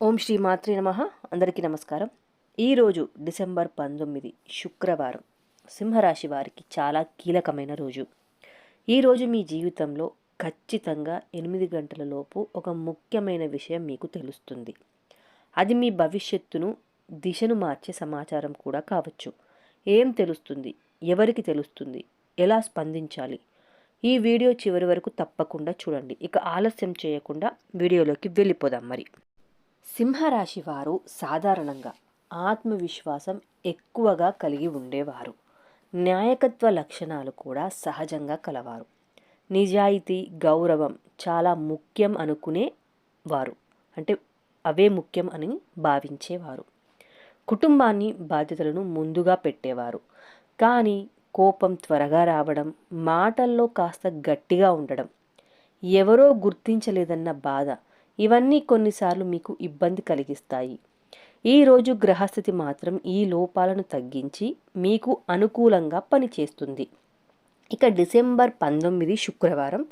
ఓం శ్రీ మాత్రే నమ. అందరికీ నమస్కారం. ఈరోజు డిసెంబర్ పంతొమ్మిది శుక్రవారం. సింహరాశి వారికి చాలా కీలకమైన రోజు. ఈరోజు మీ జీవితంలో ఖచ్చితంగా ఎనిమిది గంటల లోపు ఒక ముఖ్యమైన విషయం మీకు తెలుస్తుంది. అది మీ భవిష్యత్తును దిశను మార్చే సమాచారం కూడా కావచ్చు. ఏం తెలుస్తుంది? ఎవరికి తెలుస్తుంది? ఎలా స్పందించాలి? ఈ వీడియో చివరి వరకు తప్పకుండా చూడండి. ఇక ఆలస్యం చేయకుండా వీడియోలోకి వెళ్ళిపోదాం మరి. సింహరాశి వారు సాధారణంగా ఆత్మవిశ్వాసం ఎక్కువగా కలిగి ఉండేవారు. న్యాయకత్వ లక్షణాలు కూడా సహజంగా కలవారు. నిజాయితీ గౌరవం చాలా ముఖ్యం అనుకునే వారు. అంటే అవే ముఖ్యం అని భావించేవారు. కుటుంబాన్ని బాధ్యతలను ముందుగా పెట్టేవారు. కానీ కోపం త్వరగా రావడం మాటల్లో కాస్త గట్టిగా ఉండడం ఎవరో గుర్తించలేదన్న బాధ ఇవన్నీ కొన్నిసార్లు మీకు ఇబ్బంది కలిగిస్తాయి. ఈరోజు గ్రహస్థితి మాత్రం ఈ లోపాలను తగ్గించి మీకు అనుకూలంగా పనిచేస్తుంది. ఇక డిసెంబర్ పంతొమ్మిది శుక్రవారం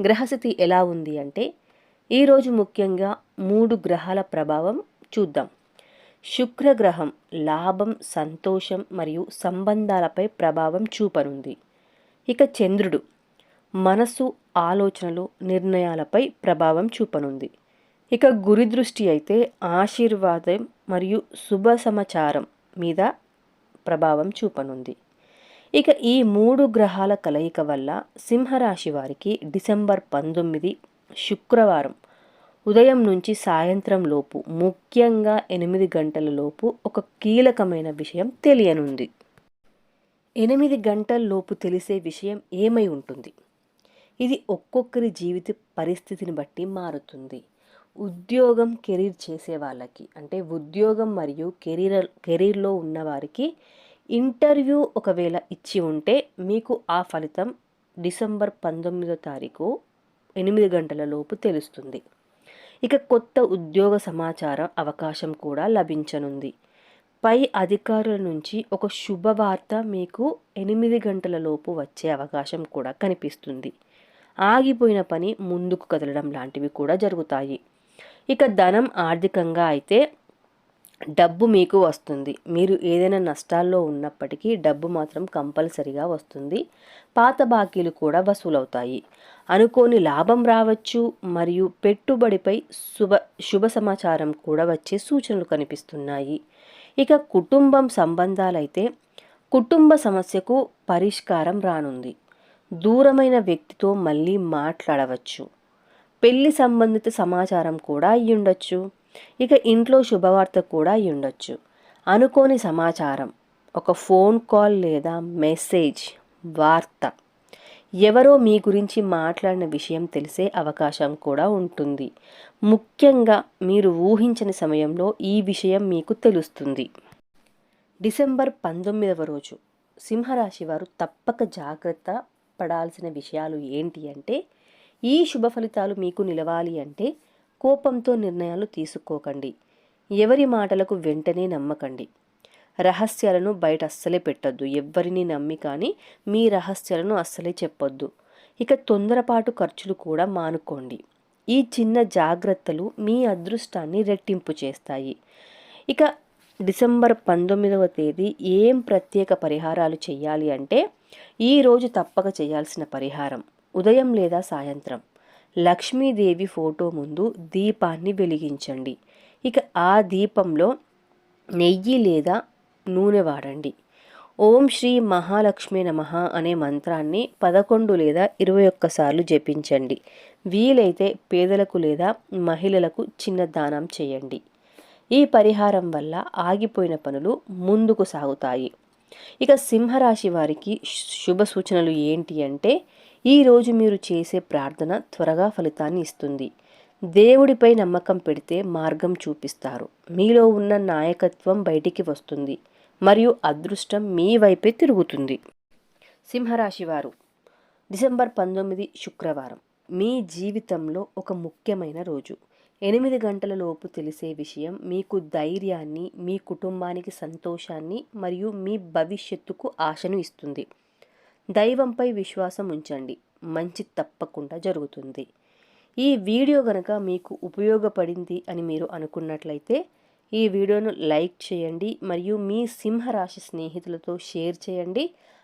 గ్రహస్థితి ఎలా ఉంది అంటే ఈరోజు ముఖ్యంగా మూడు గ్రహాల ప్రభావం చూద్దాం. శుక్రగ్రహం లాభం సంతోషం మరియు సంబంధాలపై ప్రభావం చూపనుంది. ఇక చంద్రుడు మనసు ఆలోచనలు నిర్ణయాలపై ప్రభావం చూపనుంది. ఇక గురి దృష్టి అయితే ఆశీర్వాదం మరియు శుభ సమాచారం మీద ప్రభావం చూపనుంది. ఇక ఈ మూడు గ్రహాల కలయిక వల్ల సింహరాశి వారికి డిసెంబర్ పంతొమ్మిది శుక్రవారం ఉదయం నుంచి సాయంత్రం లోపు ముఖ్యంగా ఎనిమిది గంటల లోపు ఒక కీలకమైన విషయం తెలియనుంది. ఎనిమిది గంటల లోపు తెలిసే విషయం ఏమై ఉంటుంది? ఇది ఒక్కొక్కరి జీవిత పరిస్థితిని బట్టి మారుతుంది. ఉద్యోగం కెరీర్ చేసే వాళ్ళకి అంటే ఉద్యోగం మరియు కెరీర్ కెరీర్లో ఉన్నవారికి ఇంటర్వ్యూ ఒకవేళ ఇచ్చి ఉంటే మీకు ఆ ఫలితం డిసెంబర్ పంతొమ్మిదో తారీఖు ఎనిమిది గంటల లోపు తెలుస్తుంది. ఇక కొత్త ఉద్యోగ సమాచారం అవకాశం కూడా లభించనుంది. పై అధికారుల నుంచి ఒక శుభవార్త మీకు ఎనిమిది గంటల లోపు వచ్చే అవకాశం కూడా కనిపిస్తుంది. ఆగిపోయిన పని ముందుకు కదలడం లాంటివి కూడా జరుగుతాయి. ఇక ధనం ఆర్థికంగా అయితే డబ్బు మీకు వస్తుంది. మీరు ఏదైనా నష్టాల్లో ఉన్నప్పటికీ డబ్బు మాత్రం కంపల్సరిగా వస్తుంది. పాత బాకీలు కూడా వసూలవుతాయి. అనుకోని లాభం రావచ్చు మరియు పెట్టుబడిపై శుభ శుభ సమాచారం కూడా వచ్చే సూచనలు కనిపిస్తున్నాయి. ఇక కుటుంబం సంబంధాలైతే కుటుంబ సమస్యకు పరిష్కారం రానుంది. దూరమైన వ్యక్తితో మళ్ళీ మాట్లాడవచ్చు. పెళ్ళి సంబంధిత సమాచారం కూడా అయ్యుండొచ్చు. ఇక ఇంట్లో శుభవార్త కూడా అయ్యుండొచ్చు. అనుకోని సమాచారం ఒక ఫోన్ కాల్ లేదా మెసేజ్ వార్త ఎవరో మీ గురించి మాట్లాడిన విషయం తెలిసే అవకాశం కూడా ఉంటుంది. ముఖ్యంగా మీరు ఊహించని సమయంలో ఈ విషయం మీకు తెలుస్తుంది. డిసెంబర్ పంతొమ్మిదవ రోజు సింహరాశి వారు తప్పక జాగ్రత్త పడాల్సిన విషయాలు ఏంటి అంటే ఈ శుభ ఫలితాలు మీకు నిలవాలి అంటే కోపంతో నిర్ణయాలు తీసుకోకండి. ఎవరి మాటలకు వెంటనే నమ్మకండి. రహస్యాలను బయట అస్సలే పెట్టొద్దు. ఎవ్వరిని నమ్మి కానీ మీ రహస్యాలను అస్సలే చెప్పొద్దు. ఇక తొందరపాటు ఖర్చులు కూడా మానుకోండి. ఈ చిన్న జాగ్రత్తలు మీ అదృష్టాన్ని రెట్టింపు చేస్తాయి. ఇక డిసెంబర్ పంతొమ్మిదవ తేదీ ఏం ప్రత్యేక పరిహారాలు చేయాలి అంటే ఈరోజు తప్పక చేయాల్సిన పరిహారం ఉదయం లేదా సాయంత్రం. లక్ష్మీదేవి ఫోటో ముందు దీపాన్ని వెలిగించండి. ఇక ఆ దీపంలో నెయ్యి లేదా నూనె వాడండి. ఓం శ్రీ మహాలక్ష్మి నమ అనే మంత్రాన్ని పదకొండు లేదా ఇరవై ఒక్కసార్లు జపించండి. వీలైతే పేదలకు లేదా మహిళలకు చిన్న దానం చేయండి. ఈ పరిహారం వల్ల ఆగిపోయిన పనులు ముందుకు సాగుతాయి. ఇక సింహరాశి వారికి శుభ సూచనలు ఏంటి అంటే ఈరోజు మీరు చేసే ప్రార్థన త్వరగా ఫలితాన్ని ఇస్తుంది. దేవుడిపై నమ్మకం పెడితే మార్గం చూపిస్తారు. మీలో ఉన్న నాయకత్వం బయటికి వస్తుంది. మరియు అదృష్టం మీ వైపే తిరుగుతుంది. సింహరాశి వారు డిసెంబర్ పంతొమ్మిది శుక్రవారం. మీ జీవితంలో ఒక ముఖ్యమైన రోజు. ఎనిమిది గంటల లోపు తెలిసే విషయం మీకు ధైర్యాన్ని మీ కుటుంబానికి సంతోషాన్ని మరియు మీ భవిష్యత్తుకు ఆశను ఇస్తుంది. దైవంపై విశ్వాసం ఉంచండి. మంచి తప్పకుండా జరుగుతుంది. ఈ వీడియో కనుక మీకు ఉపయోగపడింది అని మీరు అనుకున్నట్లయితే ఈ వీడియోను లైక్ చేయండి మరియు మీ సింహరాశి స్నేహితులతో షేర్ చేయండి.